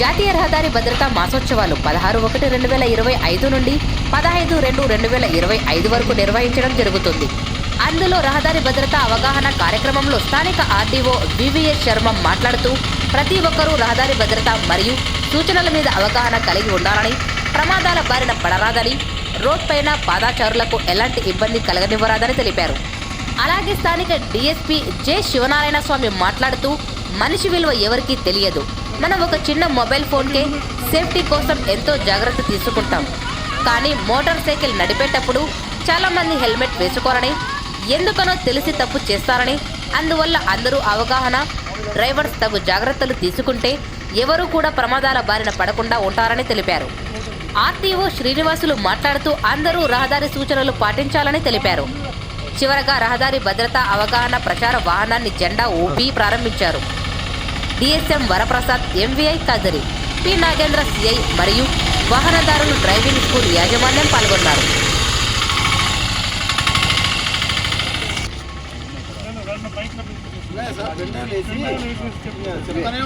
జాతీయ రహదారి భద్రతా మాసోత్సవాలు పదహారు ఒకటి రెండు వేల ఇరవై ఐదు నుండి పదహైదు రెండు రెండు వేల ఇరవై ఐదు వరకు నిర్వహించడం జరుగుతుంది. అందులో రహదారి భద్రతా అవగాహన కార్యక్రమంలో స్థానిక ఆర్డీఓ వివిఎస్ శర్మ మాట్లాడుతూ ప్రతి ఒక్కరూ రహదారి భద్రత మరియు సూచనల మీద అవగాహన కలిగి ఉండాలని ప్రమాదాల బారిన పడరాదని రోడ్ పైన పాదాచారులకు ఎలాంటి ఇబ్బంది కలగనివ్వరాదని తెలిపారు. అలాగే స్థానిక డీఎస్పీ జె శివనారాయణ స్వామి మాట్లాడుతూ మనిషి విలువ ఎవరికీ తెలియదు. మనం ఒక చిన్న మొబైల్ ఫోన్కే సేఫ్టీ కోసం ఎంతో జాగ్రత్త తీసుకుంటాం. కానీ మోటార్ సైకిల్ నడిపేటప్పుడు చాలామంది హెల్మెట్ వేసుకోరని ఎందుకనో తెలిసి తప్పు చేస్తారని అందువల్ల అందరూ అవగాహన డ్రైవర్స్ తగు జాగ్రత్తలు తీసుకుంటే ఎవరూ కూడా ప్రమాదాల బారిన పడకుండా ఉంటారని తెలిపారు. ఆర్టీఓ శ్రీనివాసులు మాట్లాడుతూ అందరూ రహదారి సూచనలు పాటించాలని తెలిపారు. చివరగా రహదారి భద్రతా అవగాహన ప్రచార వాహనాన్ని జెండా ఊపి ప్రారంభించారు. DSM Varaprasad MVI Kadari P Nagendra CI మరియు వాహనదారులు డ్రైవింగ్ స్కూల్ యాజమాన్యం పాల్గొన్నారు. చెప్తానే